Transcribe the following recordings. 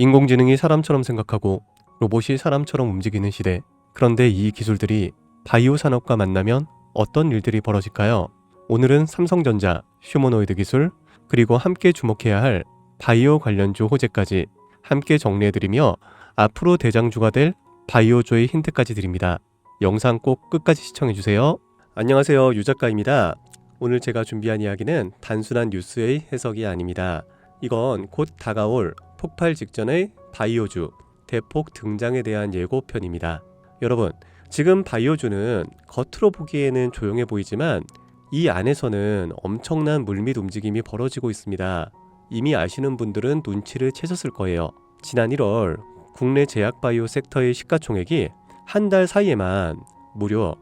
인공지능이 사람처럼 생각하고 로봇이 사람처럼 움직이는 시대. 그런데 이 기술들이 바이오 산업과 만나면 어떤 일들이 벌어질까요? 오늘은 삼성전자, 휴머노이드 기술, 그리고 함께 주목해야 할 바이오 관련주 호재까지 함께 정리해드리며 앞으로 대장주가 될 바이오조의 힌트까지 드립니다. 영상 꼭 끝까지 시청해주세요. 안녕하세요. 유작가입니다. 오늘 제가 준비한 이야기는 단순한 뉴스의 해석이 아닙니다. 이건 곧 다가올 폭발 직전의 바이오주 대폭 등장에 대한 예고편입니다. 여러분, 지금 바이오주는 겉으로 보기에는 조용해 보이지만 이 안에서는 엄청난 물밑 움직임이 벌어지고 있습니다. 이미 아시는 분들은 눈치를 채셨을 거예요. 지난 1월 국내 제약 바이오 섹터의 시가총액이 한 달 사이에만 무려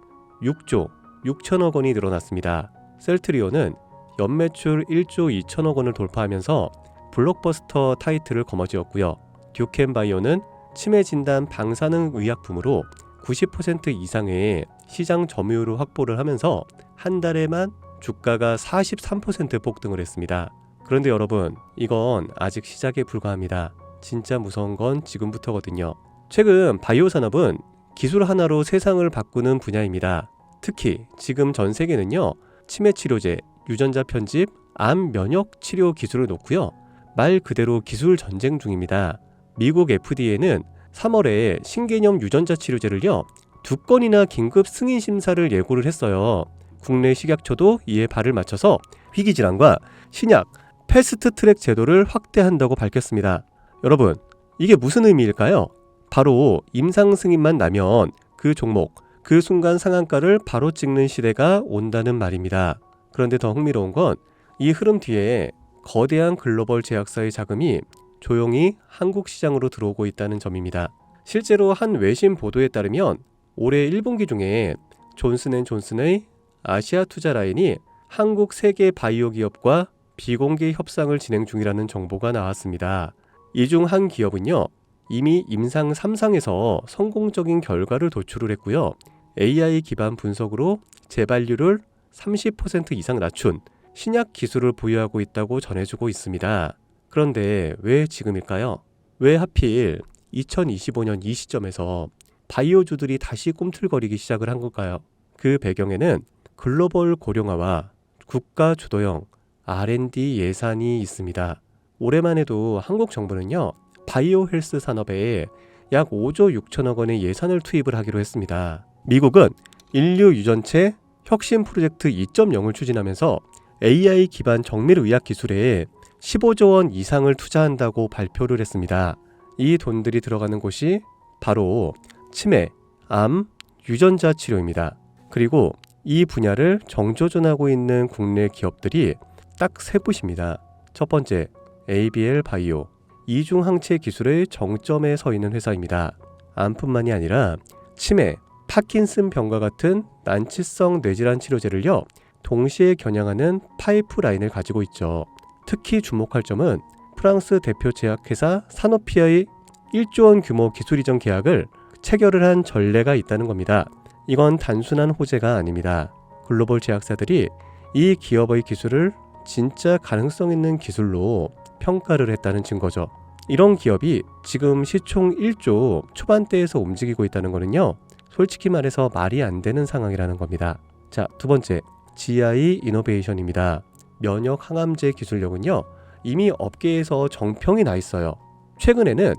6조 6천억 원이 늘어났습니다. 셀트리온은 연매출 1조 2천억 원을 돌파하면서 블록버스터 타이틀을 거머쥐었고요. 듀켄바이오는 치매 진단 방사능 의약품으로 90% 이상의 시장 점유율을 확보를 하면서 한 달에만 주가가 43% 폭등을 했습니다. 그런데 여러분, 이건 아직 시작에 불과합니다. 진짜 무서운 건 지금부터거든요. 최근 바이오 산업은 기술 하나로 세상을 바꾸는 분야입니다. 특히 지금 전 세계는요, 치매 치료제, 유전자 편집, 암 면역 치료 기술을 놓고요. 말 그대로 기술 전쟁 중입니다. 미국 FDA는 3월에 신개념 유전자 치료제를요, 두 건이나 긴급 승인 심사를 예고를 했어요. 국내 식약처도 이에 발을 맞춰서 희귀질환과 신약, 패스트 트랙 제도를 확대한다고 밝혔습니다. 여러분, 이게 무슨 의미일까요? 바로 임상 승인만 나면 그 종목, 그 순간 상한가를 바로 찍는 시대가 온다는 말입니다. 그런데 더 흥미로운 건 이 흐름 뒤에 거대한 글로벌 제약사의 자금이 조용히 한국 시장으로 들어오고 있다는 점입니다. 실제로 한 외신 보도에 따르면 올해 1분기 중에 존슨앤존슨의 아시아 투자 라인이 한국 세계 바이오 기업과 비공개 협상을 진행 중이라는 정보가 나왔습니다. 이 중 한 기업은요, 이미 임상 3상에서 성공적인 결과를 도출을 했고요. AI 기반 분석으로 재발률을 30% 이상 낮춘 신약 기술을 보유하고 있다고 전해주고 있습니다. 그런데 왜 지금일까요? 왜 하필 2025년 이 시점에서 바이오주들이 다시 꿈틀거리기 시작을 한 걸까요? 그 배경에는 글로벌 고령화와 국가 주도형 R&D 예산이 있습니다. 올해만 해도 한국 정부는요, 바이오 헬스 산업에 약 5조 6천억 원의 예산을 투입을 하기로 했습니다. 미국은 인류 유전체 혁신 프로젝트 2.0을 추진하면서 AI 기반 정밀 의학 기술에 15조 원 이상을 투자한다고 발표를 했습니다. 이 돈들이 들어가는 곳이 바로 치매, 암, 유전자 치료입니다. 그리고 이 분야를 정조준하고 있는 국내 기업들이 딱 세 곳입니다. 첫 번째, ABL 바이오. 이중 항체 기술의 정점에 서 있는 회사입니다. 암뿐만이 아니라 치매, 파킨슨 병과 같은 난치성 뇌질환 치료제를요, 동시에 겨냥하는 파이프라인을 가지고 있죠. 특히 주목할 점은 프랑스 대표 제약회사 사노피아의 1조 원 규모 기술 이전 계약을 체결을 한 전례가 있다는 겁니다. 이건 단순한 호재가 아닙니다. 글로벌 제약사들이 이 기업의 기술을 진짜 가능성 있는 기술로 평가를 했다는 증거죠. 이런 기업이 지금 시총 1조 초반대에서 움직이고 있다는 거는요. 솔직히 말해서 말이 안 되는 상황이라는 겁니다. 자, 두 번째. GI 이노베이션입니다. 면역 항암제 기술력은요. 이미 업계에서 정평이 나 있어요. 최근에는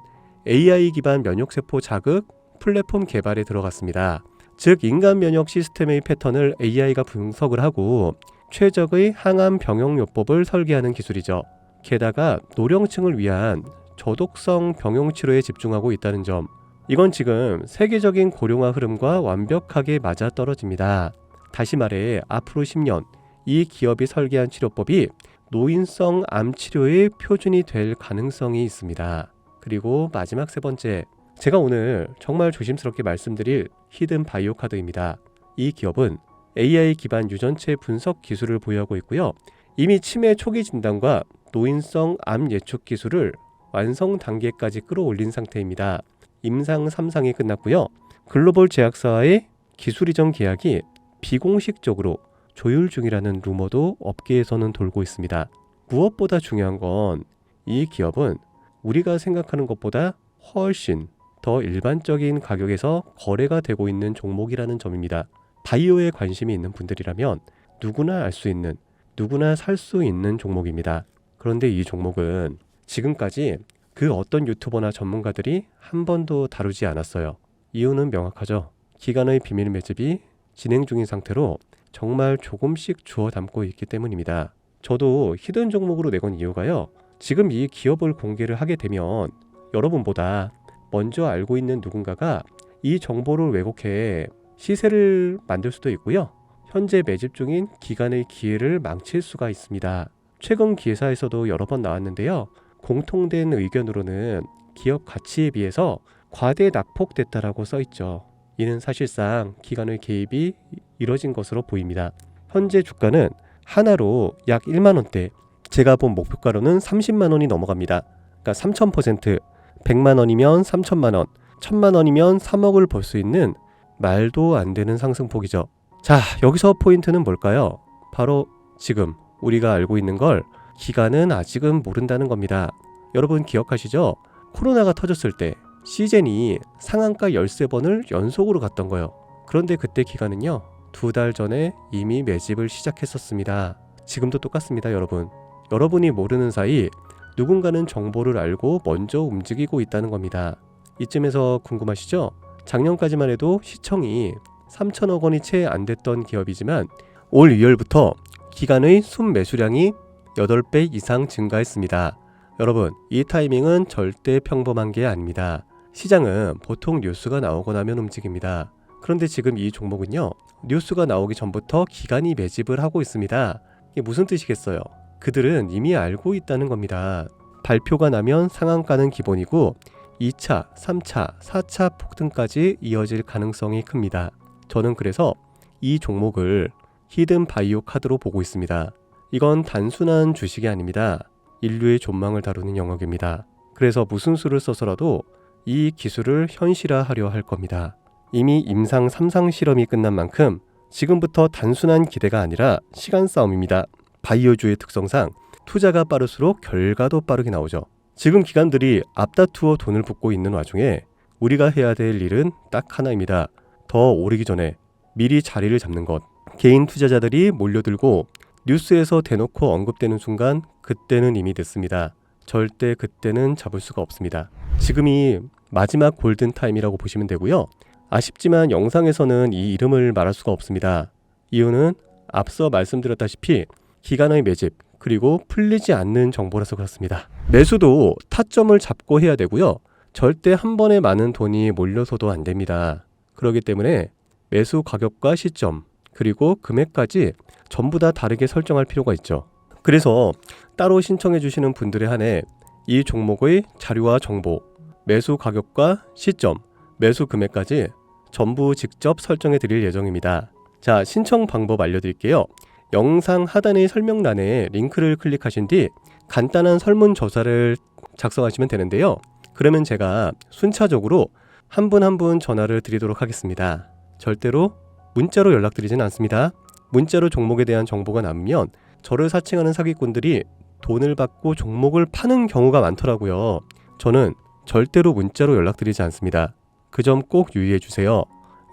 AI 기반 면역세포 자극 플랫폼 개발에 들어갔습니다. 즉 인간 면역 시스템의 패턴을 AI가 분석을 하고 최적의 항암 병용요법을 설계하는 기술이죠. 게다가 노령층을 위한 저독성 병용 치료에 집중하고 있다는 점. 이건 지금 세계적인 고령화 흐름과 완벽하게 맞아 떨어집니다. 다시 말해 앞으로 10년 이 기업이 설계한 치료법이 노인성 암 치료의 표준이 될 가능성이 있습니다. 그리고 마지막 세 번째, 제가 오늘 정말 조심스럽게 말씀드릴 히든 바이오 카드입니다. 이 기업은 AI 기반 유전체 분석 기술을 보유하고 있고요. 이미 치매 초기 진단과 노인성 암 예측 기술을 완성 단계까지 끌어올린 상태입니다. 임상 3상이 끝났고요. 글로벌 제약사와의 기술 이전 계약이 비공식적으로 조율 중이라는 루머도 업계에서는 돌고 있습니다. 무엇보다 중요한 건 이 기업은 우리가 생각하는 것보다 훨씬 더 일반적인 가격에서 거래가 되고 있는 종목이라는 점입니다. 바이오에 관심이 있는 분들이라면 누구나 알 수 있는, 누구나 살 수 있는 종목입니다. 그런데 이 종목은 지금까지 그 어떤 유튜버나 전문가들이 한 번도 다루지 않았어요. 이유는 명확하죠. 기간의 비밀 매집이 진행 중인 상태로 정말 조금씩 주워 담고 있기 때문입니다. 저도 히든 종목으로 내건 이유가요. 지금 이 기업을 공개를 하게 되면 여러분보다 먼저 알고 있는 누군가가 이 정보를 왜곡해 시세를 만들 수도 있고요. 현재 매집 중인 기간의 기회를 망칠 수가 있습니다. 최근 기사에서도 여러 번 나왔는데요. 공통된 의견으로는 기업 가치에 비해서 과대 낙폭됐다라고 써 있죠. 이는 사실상 기관의 개입이 이뤄진 것으로 보입니다. 현재 주가는 하나로 약 1만 원대, 제가 본 목표가로는 30만 원이 넘어갑니다. 그러니까 3,000%, 100만 원이면 3천만 원, 1천만 원이면 3억을 벌 수 있는 말도 안 되는 상승폭이죠. 자, 여기서 포인트는 뭘까요? 바로 지금 우리가 알고 있는 걸 기간은 아직은 모른다는 겁니다. 여러분 기억하시죠? 코로나가 터졌을 때 시젠이 상한가 13번을 연속으로 갔던 거예요. 그런데 그때 기간은요. 두 달 전에 이미 매집을 시작했었습니다. 지금도 똑같습니다, 여러분. 여러분이 모르는 사이 누군가는 정보를 알고 먼저 움직이고 있다는 겁니다. 이쯤에서 궁금하시죠? 작년까지만 해도 시청이 3천억 원이 채 안 됐던 기업이지만 올 2월부터 기간의 순 매수량이 8배 이상 증가했습니다. 여러분, 이 타이밍은 절대 평범한 게 아닙니다. 시장은 보통 뉴스가 나오고 나면 움직입니다. 그런데 지금 이 종목은요, 뉴스가 나오기 전부터 기간이 매집을 하고 있습니다. 이게 무슨 뜻이겠어요? 그들은 이미 알고 있다는 겁니다. 발표가 나면 상한가는 기본이고 2차, 3차, 4차 폭등까지 이어질 가능성이 큽니다. 저는 그래서 이 종목을 히든 바이오 카드로 보고 있습니다. 이건 단순한 주식이 아닙니다. 인류의 존망을 다루는 영역입니다. 그래서 무슨 수를 써서라도 이 기술을 현실화하려 할 겁니다. 이미 임상 3상 실험이 끝난 만큼 지금부터 단순한 기대가 아니라 시간 싸움입니다. 바이오주의 특성상 투자가 빠를수록 결과도 빠르게 나오죠. 지금 기관들이 앞다투어 돈을 붓고 있는 와중에 우리가 해야 될 일은 딱 하나입니다. 더 오르기 전에 미리 자리를 잡는 것. 개인 투자자들이 몰려들고 뉴스에서 대놓고 언급되는 순간 그때는 이미 됐습니다. 절대 그때는 잡을 수가 없습니다. 지금이 마지막 골든 타임이라고 보시면 되고요. 아쉽지만 영상에서는 이 이름을 말할 수가 없습니다. 이유는 앞서 말씀드렸다시피 기간의 매집 그리고 풀리지 않는 정보라서 그렇습니다. 매수도 타점을 잡고 해야 되고요. 절대 한 번에 많은 돈이 몰려서도 안 됩니다. 그렇기 때문에 매수 가격과 시점 그리고 금액까지 전부 다 다르게 설정할 필요가 있죠. 그래서 따로 신청해 주시는 분들에 한해 이 종목의 자료와 정보, 매수 가격과 시점, 매수 금액까지 전부 직접 설정해 드릴 예정입니다. 자, 신청 방법 알려드릴게요. 영상 하단의 설명란에 링크를 클릭하신 뒤 간단한 설문조사를 작성하시면 되는데요. 그러면 제가 순차적으로 한 분 한분 전화를 드리도록 하겠습니다. 절대로 문자로 연락드리진 않습니다. 문자로 종목에 대한 정보가 남으면 저를 사칭하는 사기꾼들이 돈을 받고 종목을 파는 경우가 많더라고요. 저는 절대로 문자로 연락드리지 않습니다. 그 점 꼭 유의해 주세요.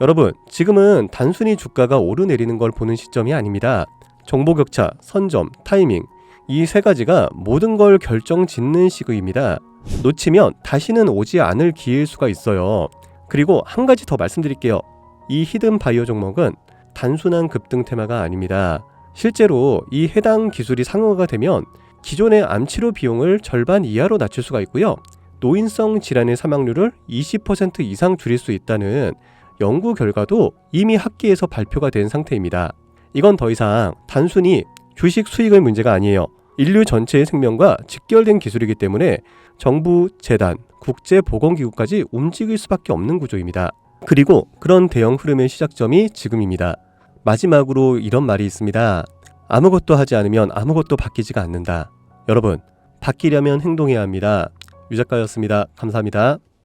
여러분, 지금은 단순히 주가가 오르내리는 걸 보는 시점이 아닙니다. 정보 격차, 선점, 타이밍, 이 세 가지가 모든 걸 결정 짓는 시기입니다. 놓치면 다시는 오지 않을 기회일 수가 있어요. 그리고 한 가지 더 말씀드릴게요. 이 히든 바이오 종목은 단순한 급등 테마가 아닙니다. 실제로 이 해당 기술이 상용화가 되면 기존의 암치료 비용을 절반 이하로 낮출 수가 있고요. 노인성 질환의 사망률을 20% 이상 줄일 수 있다는 연구 결과도 이미 학계에서 발표가 된 상태입니다. 이건 더 이상 단순히 주식 수익의 문제가 아니에요. 인류 전체의 생명과 직결된 기술이기 때문에 정부, 재단, 국제보건기구까지 움직일 수밖에 없는 구조입니다. 그리고 그런 대형 흐름의 시작점이 지금입니다. 마지막으로 이런 말이 있습니다. 아무것도 하지 않으면 아무것도 바뀌지가 않는다. 여러분, 바뀌려면 행동해야 합니다. 유 작가였습니다. 감사합니다.